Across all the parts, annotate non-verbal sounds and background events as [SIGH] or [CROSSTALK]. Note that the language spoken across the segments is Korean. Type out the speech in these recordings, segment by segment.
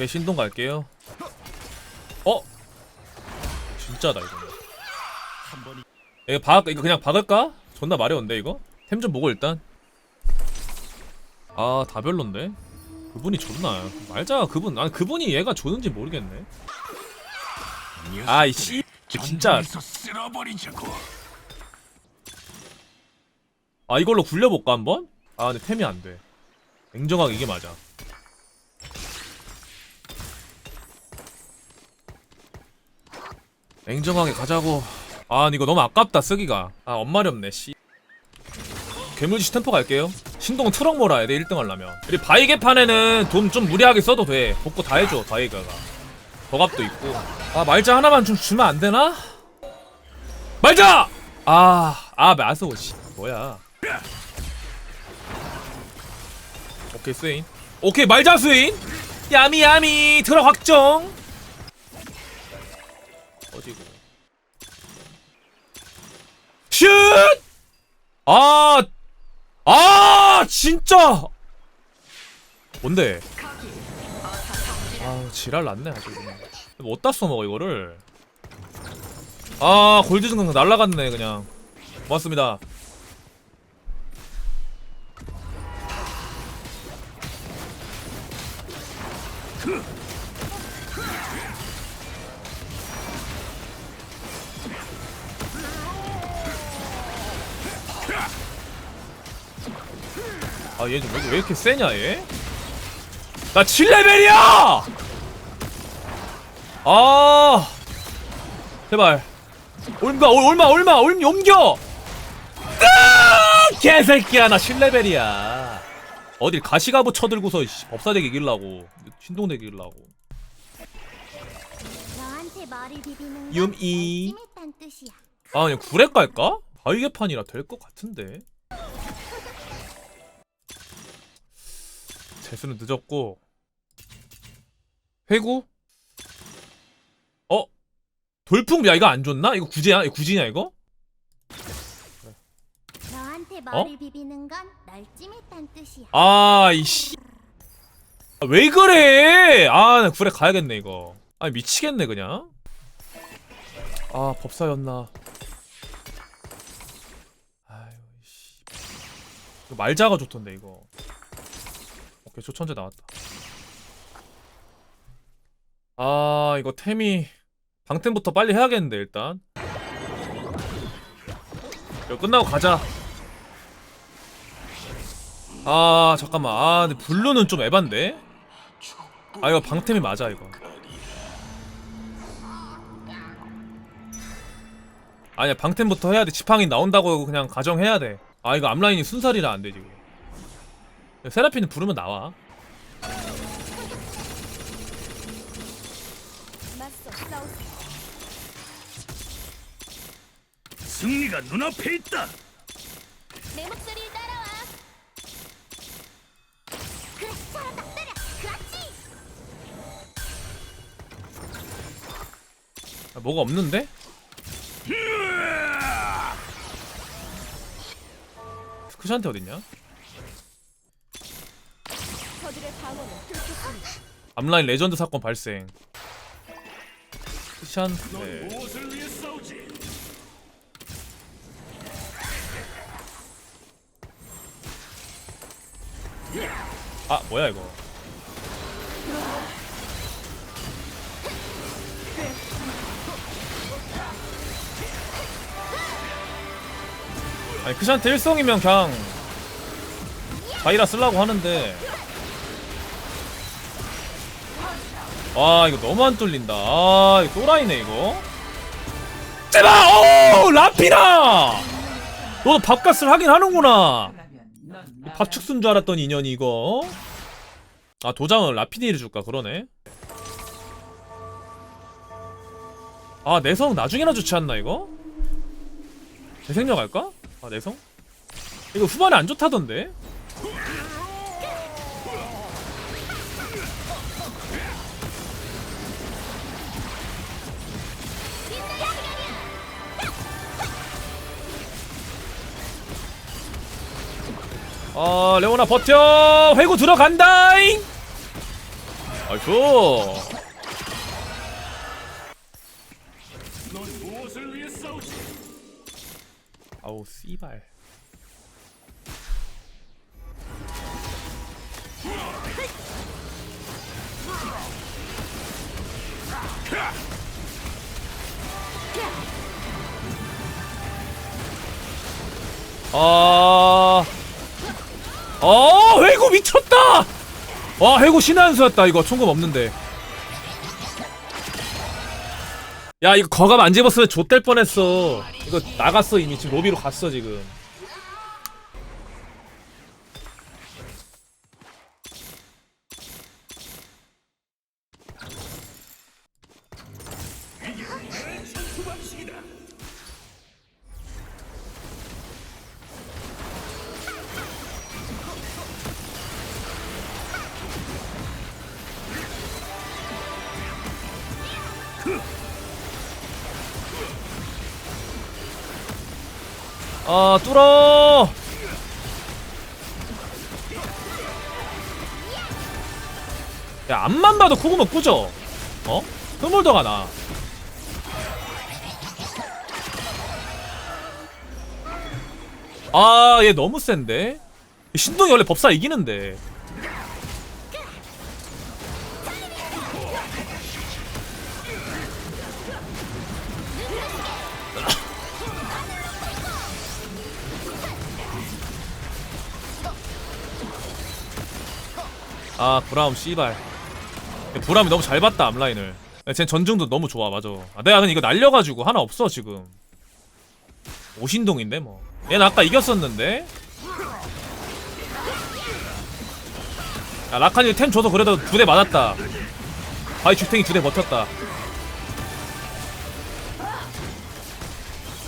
오케이 신동 갈게요 어? 진짜다 이거 이거 박 이거 그냥 박을까? 존나 마려운데 이거? 템 좀 보고 일단 아 다 별론데 그분이 좋나 말자 그분 아니 그분이 얘가 좋은지 모르겠네 아이 씨 진짜. 아 이걸로 굴려볼까 한번? 아 근데 템이 안돼 냉정하게 이게 맞아 냉정하게 가자고. 아 이거 너무 아깝다 쓰기가. 아 엄마리 없네 씨. 괴물지 템포 갈게요. 신동 트럭 몰아야 돼 1등 하려면. 그리고 바위 개판에는 돈 좀 무리하게 써도 돼. 복구 다 해줘 바위가가 버갑도 있고. 아 말자 하나만 좀 주면 안 되나? 말자! 아아 마스오 씨. 뭐야. 오케이 스웨인. 오케이 말자 스웨인. 야미 야미. 트럭 확정 어디고 슛! 아, 아, 진짜! 뭔데? 아, 지랄 났네, 아주 그냥. 뭐 어디다 써먹어, 이거를? 아, 골드 증강 날라갔네, 그냥. 고맙습니다. 아, 얘 좀, 왜, 왜 이렇게 세냐, 얘? 나 7레벨이야! 아, 제발. 얼마, 올- 얼마, 얼마, 얼마, 옮겨! 으아! 개새끼야, 나 7레벨이야. 어딜 가시가부 쳐들고서, 씨, 법사대기 이길라고. 신동대기 이길라고. 유미. 아, 그냥 구렉 갈까? 바위개판이라 될 것 같은데. 재수는 늦었고. 회구? 어? 돌풍, 야, 이거 안 좋나? 이거 구지야? 이거 구지냐, 이거? 너한테 어? 비비는 건널 찜했단 뜻이야. 아, 이씨. 아, 왜 그래? 아, 나 구렉 가야겠네, 이거. 아, 미치겠네, 그냥. 아, 법사였나. 아유, 씨. 이거 말자가 좋던데, 이거. 오케이, 초천재 나왔다. 아, 이거 템이. 방템부터 빨리 해야겠는데, 일단. 이거 끝나고 가자. 아 잠깐만 아 근데 블루는 좀 에반데 아 이거 방템이 맞아 이거 아니야 방템부터 해야 돼 지팡이 나온다고 그냥 가정해야 돼아 이거 앞라인이 순살이라 안돼 지금 세라핀은 부르면 나와. 승리가 눈앞에 있다. 내 목소리 따라와. 그래, 잘한다. 때려. 그렇지. 아, 뭐가 없는데? 스쿠시한테 어딨냐? 저들의 방어는 뚫겠습니다. 앞라인 레전드 사건 발생. 넌 네. 아 뭐야 이거? 아니 크샨테 1성이면 그냥 자이라 쓰려고 하는데 아 이거 너무 안 뚫린다. 아 이거 또라이네 이거. 제발 오! 라피나! 너도 밥값을 하긴 하는구나. 밥축 쓴줄 알았던 인연이 이거. 아 도장은 라피니를 줄까? 그러네. 아 내성 나중에나 좋지 않나 이거? 재생력 할까? 아 내성? 이거 후반에 안 좋다던데? 아 레오나 버텨. 회구 들어간다잉. 싸우지? 아우 씨발. 아, 어, 회고 미쳤다! 와, 회고 신의 한 수였다, 이거. 총금 없는데. 야, 이거 거감 안 집었으면 좆될 뻔했어. 이거 나갔어, 이미. 지금 로비로 갔어, 지금. 아, 뚫어! 야, 앞만 봐도 코구멍 꾸져. 어? 흐물더가 나. 아, 얘 너무 센데? 신동이 원래 법사 이기는데. 아, 브라움 씨발. 브라움이 너무 잘 봤다, 앞라인을. 쟤 전중도 너무 좋아, 맞아. 아, 내가 근데 이거 날려가지고 하나 없어, 지금. 오신동인데, 뭐. 얘는 아까 이겼었는데? 야, 라칸이 템 줘서 그래도 두 대 맞았다. 바이 주탱이 두 대 버텼다.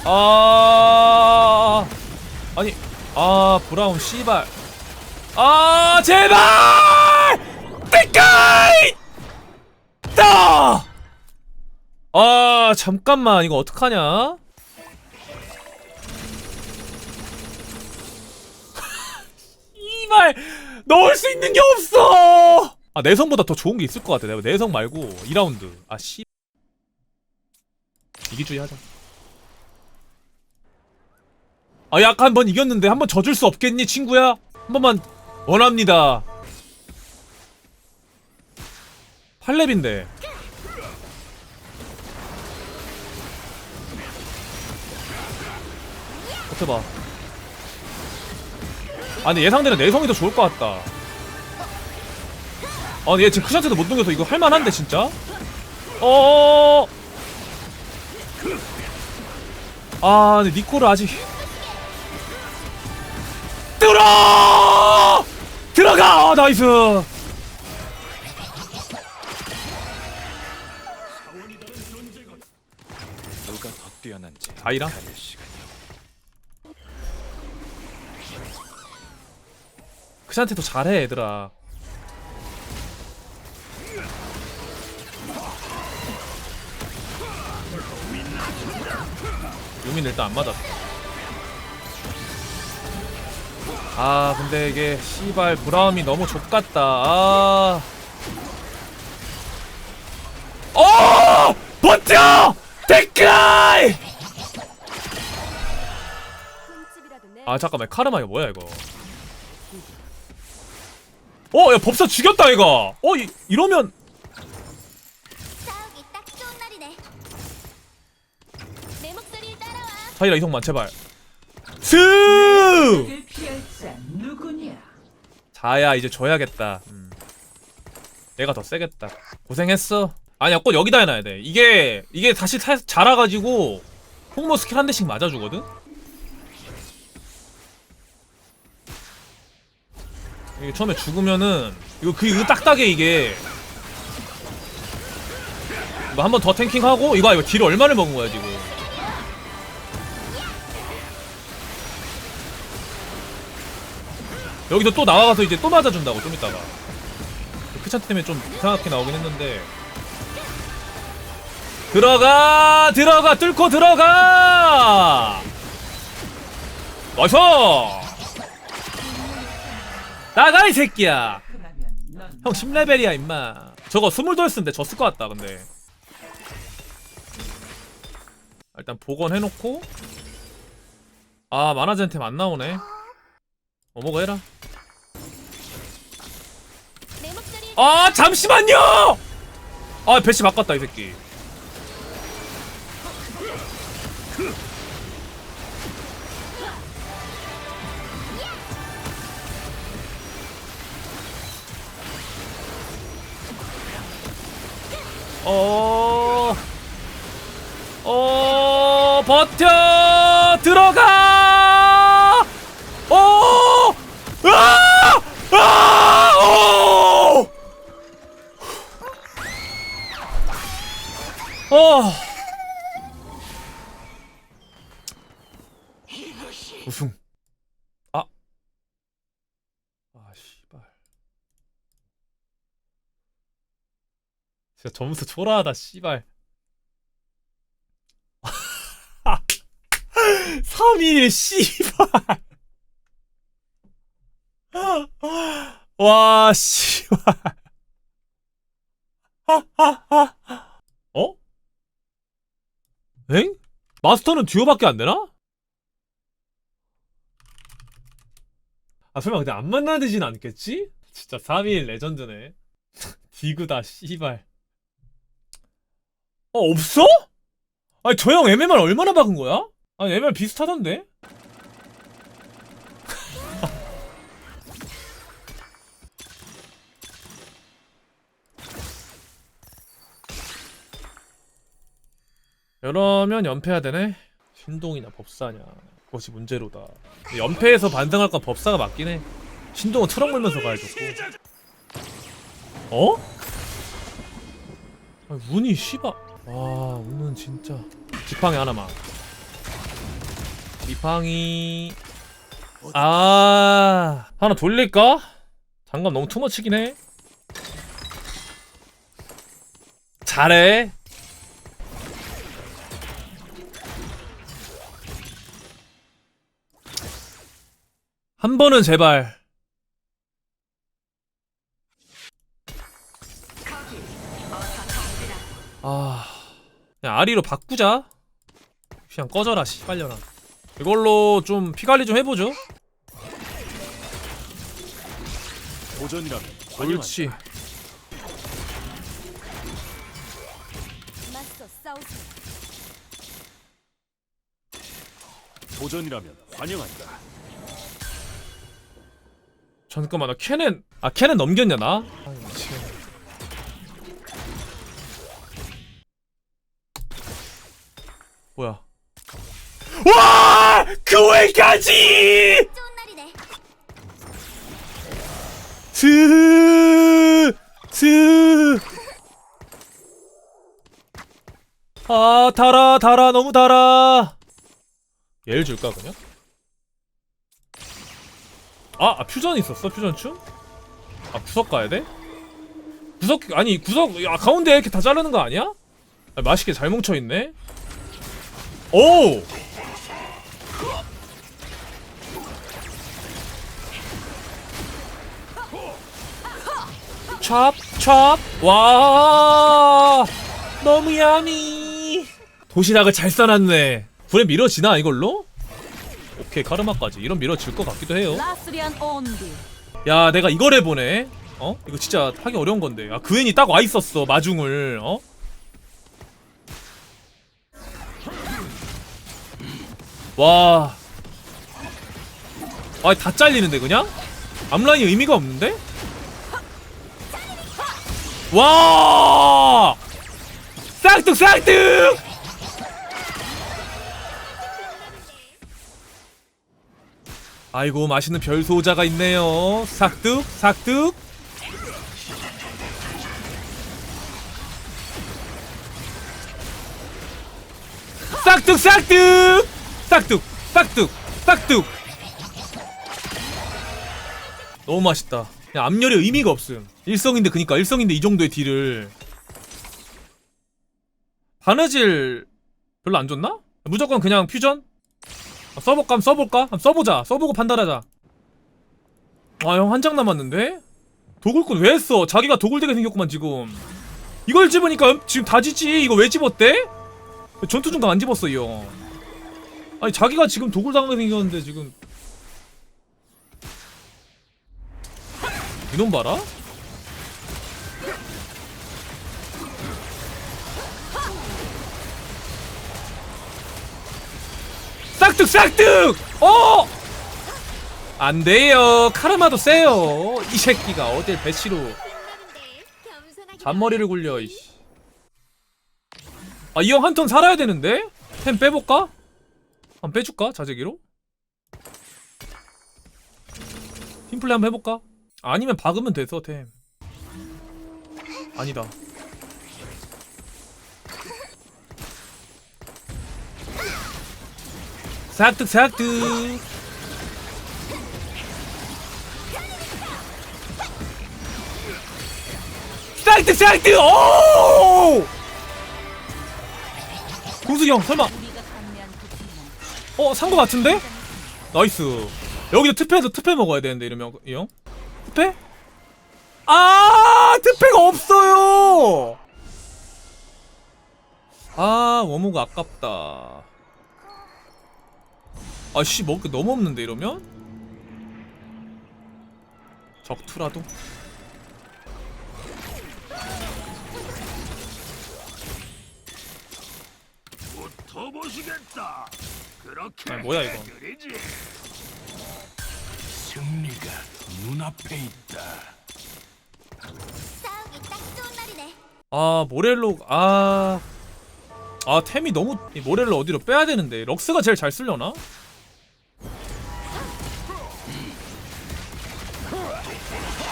아, 아니, 아, 브라운, 씨발. 아, 제발! 대가이! 따! 아, 잠깐만, 이거 어떡하냐? [LAUGHS] 이발 넣을 수 있는 게 없어. 아 내성보다 더 좋은 게 있을 것 같아. 내가 내성 말고 2라운드. 아 씨. 이기주의 하자. 아 약간 한번 이겼는데 한번 져줄 수 없겠니 친구야? 한 번만 원합니다. 8렙인데. 버텨봐. 아 근데 예상대로 내성이 더 좋을 것 같다 아 근데 얘 지금 크샷에도 못 넘겨서 이거 할만한데 진짜? 어어어어 아 근데 니코를 아직 들어 들어가 아, 나이스 뛰어난지. 가릴 시간이 크샷한테도 잘해 얘들아. 유민 일단 안 맞았어. 아 근데 이게 씨발 브라움이 너무 족같다. 아. 어! 버텨! 흠집이 아 잠깐만. 카르마 이거 뭐야 이거? 어 야 법사 죽였다 이거. 어 이, 이러면. 사이라 이성만 제발. 스 자? 자야 이제 줘야겠다. 음. 얘가 더 세겠다. 고생했어. 아니야 꽃 여기다 해놔야 돼. 이게 이게 다시 사, 자라가지고 폭모 스킬 한 대씩 맞아주거든 이게 처음에 죽으면은 이거 그 이거 딱딱해 이게. 이거 한 번 더 탱킹하고 이거 이거 딜을 얼마를 먹은 거야 지금. 여기서 또 나와가서 이제 또 맞아준다고 좀 이따가. 크찬트 때문에 좀 이상하게 나오긴 했는데. 들어가! 들어가! 뚫고 들어가! 나이스 나가 이 새끼야. 형 10레벨이야 임마. 저거 스물 돌스인데 졌을 것 같다 근데. 일단 복원해놓고. 아 마나젠템 안 나오네. 어머가 해라. 아 잠시만요! 아 배치 바꿨다 이 새끼 어, 어, 버텨, 들어가, 어, 아, 아, 어. 어. 우승. 아. 아, 씨발. 진짜 점수 초라하다, 씨발. [LAUGHS] 3일, 씨발. [LAUGHS] 와, 씨발. [LAUGHS] 어? 엥? 마스터는 듀오밖에 안 되나? 아 설마 근데 안 만나되진 않겠지? 진짜 3일 레전드네 디그다 씨발 어 없어? 아니 저 형 MMR 얼마나 박은 거야? 아니 MMR 비슷하던데? [LAUGHS] 이러면 연패해야 되네 신동이나 법사냐 그것이 문제로다 연패에서 반등할 건 법사가 맞긴 해 신동은 트럭 몰면서 가야 좋고 어? 아, 운이 씨발 와 운은 진짜. 지팡이 하나만 지팡이. 아 하나 돌릴까? 장갑 너무 투머치긴 해. 잘해. 한 번은 제발. 아 그냥 아리로 바꾸자 그냥 꺼져라 씨발려나 이걸로 좀 피관리 좀 해보죠 도전이라면 옳지 맞서 싸우세요. 도전이라면 환영한다. 잠깐만 나 캐넨 아 캐넨 넘겼냐 나? 아 미치겠네 뭐야 와! 그 날이네. 트! 트! 아 달아 달아 너무 달아 얘를 줄까 그냥? 아, 아 퓨전 있었어 퓨전충? 아 구석 가야 돼? 구석 아니 구석 야 가운데 이렇게 다 자르는 거 아니야? 아, 맛있게 잘 뭉쳐 있네. 오! 찹, 찹, 와, 너무 야미. 도시락을 잘 싸놨네. 불에 밀어지나 이걸로? 오케이 카르마까지 이런 밀어질 것 같기도 해요. 야 내가 이걸 해보네 어? 이거 진짜 하기 어려운 건데 야 그앤이 딱 와있었어 마중을 어? 와 아, 다 잘리는데 그냥? 앞라인이 의미가 없는데? 와 쌍둥 쌍둥 아이고 맛있는 별소자가 있네요. 삭둑 삭둑. 싹둑 싹둑 싹둑 싹둑 싹둑 너무 맛있다. 그냥 앞열에 의미가 없음. 일성인데 그니까 일성인데 이 정도의 딜을 바느질 별로 안 좋나? 무조건 그냥 퓨전? 아, 써볼까? 써볼까? 써보자. 써보고 판단하자. 아, 형 한 장 남았는데? 도굴꾼 왜 했어? 자기가 도굴되게 생겼구만 지금 이걸 집으니까 지금 다 지지 이거 왜 집었대? 전투 중간 안 집었어 이 형. 아니 자기가 지금 도굴 당하게 생겼는데 지금 이놈 봐라? 싹둑 싹둑! 어! 안 돼요. 카르마도 세요. 이 새끼가 어딜 배치로 잔머리를 굴려. 이씨. 아, 이 형 한 턴 살아야 되는데? 템 빼볼까? 한 빼줄까? 자재기로? 팀플레이 한번 해볼까? 아니면 박으면 돼서 템. 아니다. 싹둑 싹둑. 싹둑 싹둑. 오! 형 설마 어, 산 거 같은데? 나이스. 여기도 특패도 특패 먹어야 되는데, 이러면, 이 형? 특패? 아, 특패가 없어요! 아, 워무가 아깝다. 아, 씨, 먹을 게 너무 없는데, 이러면? 적투라도? 더 보시겠다. 그렇게 아, 뭐야, 이거. 승리가 눈앞에 있다. 싸우기 딱 좋은 날이네. 아, 모렐로, 아. 아, 템이 너무, 이 모렐로 어디로 빼야 되는데. 럭스가 제일 잘 쓰려나?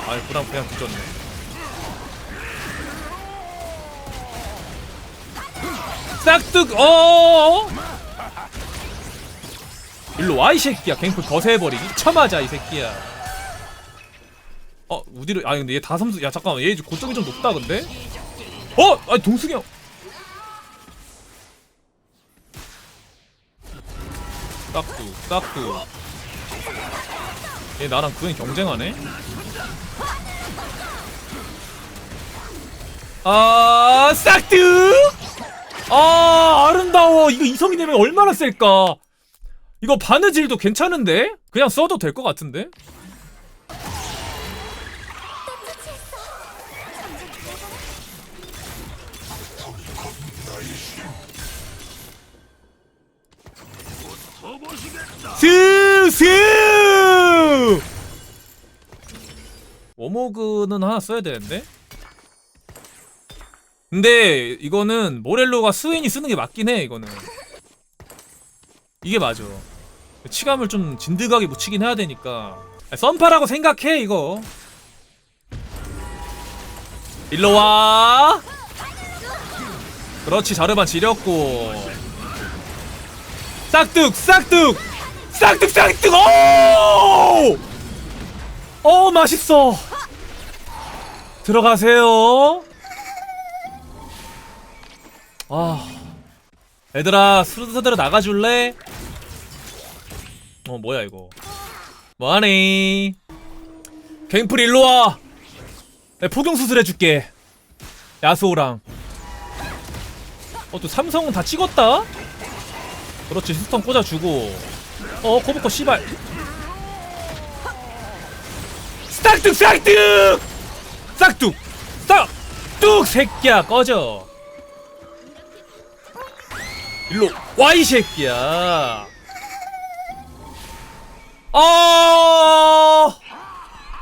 아이, 부담 그냥 뒤졌네. 싹둑, 어 일로 와, 이 새끼야. 갱플 거세해버리기. 쳐맞아, 이 새끼야. 어, 우디를, 아, 근데 얘 다섬수, 야, 잠깐만. 얘 고점이 좀 높다, 근데? 어! 아니, 동승이 형. 싹둑, 싹둑. 얘 나랑 그냥 경쟁하네? 아, 싹둑! 아, 아름다워. 이거 이성이 되면 얼마나 셀까? 이거 바느질도 괜찮은데? 그냥 써도 될 것 같은데? 스스 워모그는 하나 써야 되는데 근데 이거는 모렐로가 스웨인이 쓰는 게 맞긴 해 이거는 이게 맞아. 치감을 좀 진득하게 묻히긴 해야 되니까. 썬파라고 생각해 이거. 일로와. 그렇지 자르반 지렸고. 싹둑 싹둑. 싹둑 싹둑! 오! 어 맛있어. 들어가세요. 아 얘들아 순서대로 나가줄래? 어 뭐야 이거. 뭐하니? 갱플 일로와. 내 포경수술 해줄게. 야수호랑. 어 또 삼성은 다 찍었다? 그렇지 스턴 꽂아주고. 어 코브커 씨발. 싹둑 싹둑! 싹둑! 싹둑 새끼야 꺼져. 일로 와 이 새끼야 아!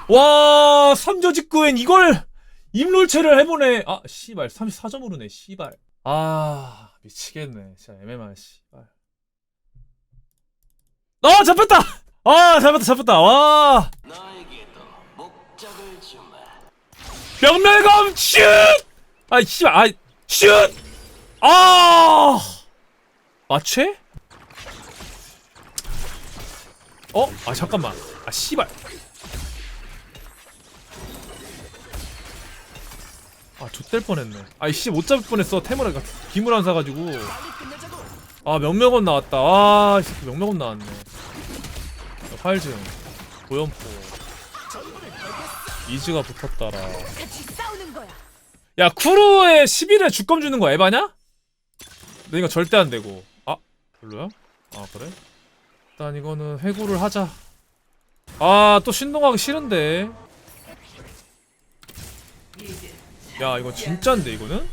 와, 삼조 직구엔 이걸 임롤체를 해보네. 아, 씨발, 34점으로네, 씨발. 아, 미치겠네. 진짜 애매만, 씨발. 아, 잡혔다! 아, 잡혔다, 잡혔다. 와. 명멸검 슛! 아, 씨발, 아, 슛! 아! 맞채? 어? 아 잠깐만 아 씨발 아 좆될 뻔했네 아이 씨 못 잡을 뻔했어 태물아가 기물 안 사가지고 아 명명원 나왔다 새끼 명명원 나왔네 야, 파일증 고연포 이즈가 붙었다라. 야 쿠루에 11에 주검 주는 거 에바냐? 근데 이거 절대 안 되고 아 별로야? 아 그래? 일단 이거는 해고를 하자. 아 또 신동하기 싫은데. 야 이거 진짠데 이거는?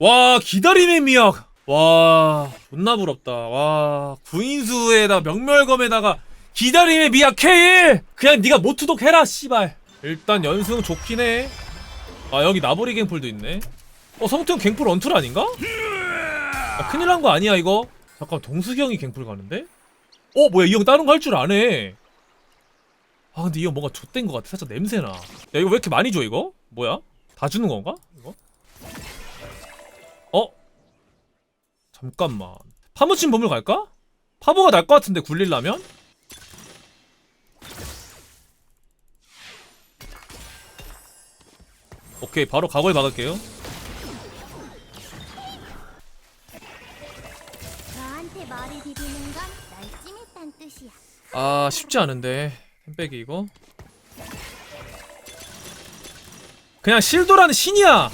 와 기다림의 미학. 와 존나 부럽다. 와 구인수에다 명멸검에다가 기다림의 미학 K1 그냥 네가 모투독 해라 씨발. 일단 연승 좋긴 해아 여기 나보리 갱플도 있네. 어 성태형 갱플 언툴 아닌가? 아, 큰일 난 거 아니야 이거? 잠깐 동숙이 형이 갱플 가는데? 어 뭐야 이 형 다른 거 할 줄 아네 아 근데 이 형 뭔가 좆된 거 같아 살짝 냄새나 야 이거 왜 이렇게 많이 줘 이거? 뭐야? 다 주는 건가? 이거? 어? 잠깐만 파묻힌 보물 갈까? 파보가 날 것 같은데 굴릴라면? 오케이 바로 각오에 박을게요 아 쉽지 않은데 햄백이 이거 그냥 실도라는 신이야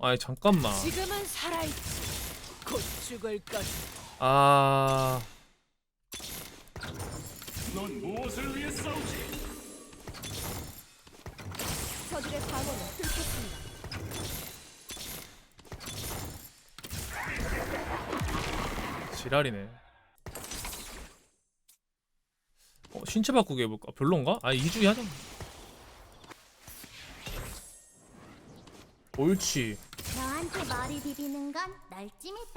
아이 잠깐만 지금은 살아있지. 곧 죽을 것. 아 넌 무엇을 위해 싸우지? 저들의 방어는 뚫겠습니다. 지랄이네 어, 신체 바꾸기 해볼까 별론가? 아 2주기 하자 옳지 비비는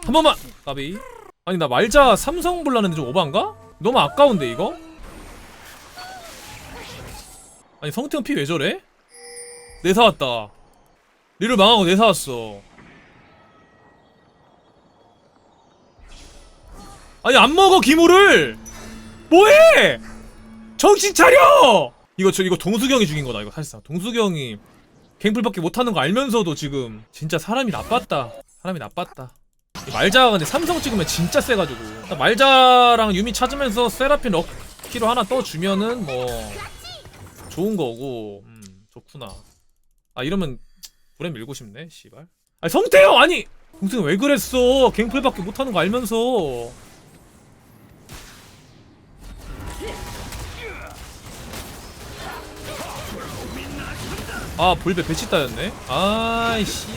건날한 번만. 까비 아니 나 말자 삼성 불렀는데 좀 오반가? 너무 아까운데 이거? 아니 성태형 피 왜 저래? 내 사 왔다 리를 망하고 내 사 왔어 아니 안 먹어 기물을! 뭐해? 정신 차려! 이거 저 이거 동수경이 죽인 거다 이거 사실상. 동수경이 갱플밖에 못하는 거 알면서도 지금 진짜 사람이 나빴다. 사람이 나빴다. 이 말자가 근데 삼성 찍으면 진짜 세가지고. 말자랑 유미 찾으면서 세라핀 럭키로 하나 떠주면은 뭐 좋은 거고. 음 좋구나. 아 이러면 불에 밀고 싶네 씨발. 아니 성태형! 아니! 동생 왜 그랬어? 갱플밖에 못하는 거 알면서 아 볼배 배치 따였네. 아이씨.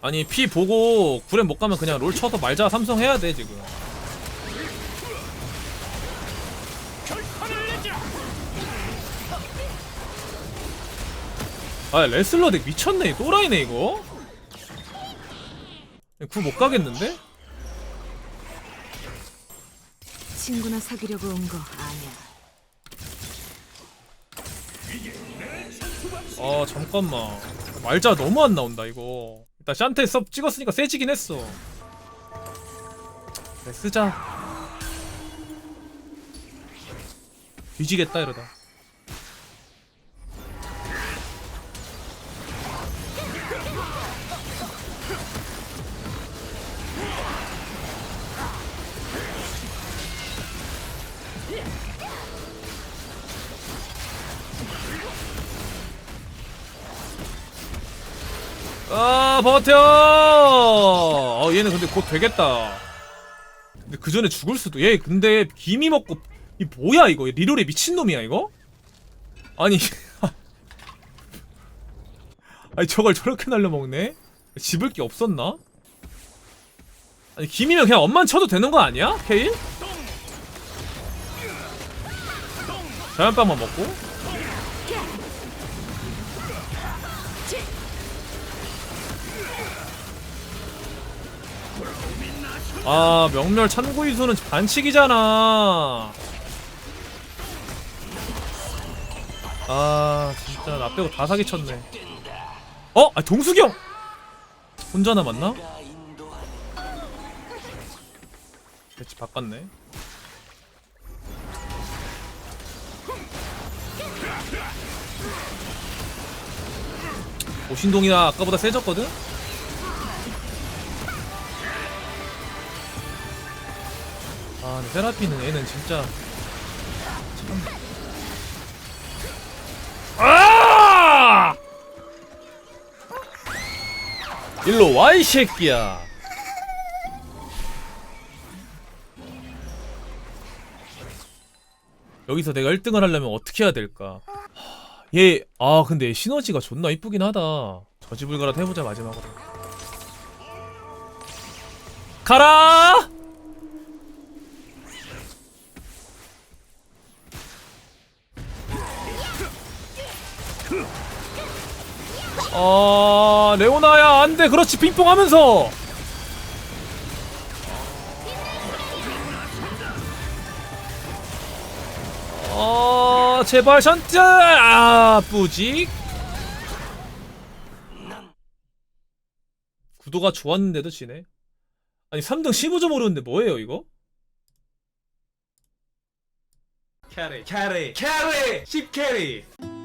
아니 피 보고 구렘 못 가면 그냥 롤 쳐서 말자 삼성 해야 돼 지금 아 레슬러 덱 미쳤네 이 또라이네 이거. 구 못 가겠는데? 친구나 사귀려고 온 거 아니야. 아 잠깐만. 말자 너무 안 나온다 이거. 일단 샨테 섭 찍었으니까 세지긴 했어. 그래 쓰자. 뒤지겠다 이러다 아 버텨! 어 얘는 근데 곧 되겠다. 근데 그 전에 죽을 수도 얘 근데 김이 먹고 이 뭐야 이거? 리롤이 미친놈이야 이거? 아니 [LAUGHS] 아니 저걸 저렇게 날려먹네? 집을 게 없었나? 아니 김이면 그냥 엄만 쳐도 되는 거 아니야 케일? 자연빵만 먹고 아 명멸 찬고이수는 반칙이잖아 아 진짜 나 빼고 다 사기쳤네 어? 아 동숙이 형 혼자 남았나? 배치 바꿨네 오신동이나 아까보다 세졌거든? 아 근데 세라피는 애는 진짜. 참... 아! 일로 와 이 새끼야. 여기서 내가 1등을 하려면 어떻게 해야 될까? 얘아 근데 시너지가 존나 이쁘긴 하다. 저지불가라 해보자 마지막으로. 가라 아 레오나야 안돼. 그렇지 핑퐁 하면서. 어 제발 션트. 아 뿌직 구도가 좋았는데도 지네. 아니 3등 15점 오르는데 뭐예요 이거? 캐리 캐리 캐리. 10캐리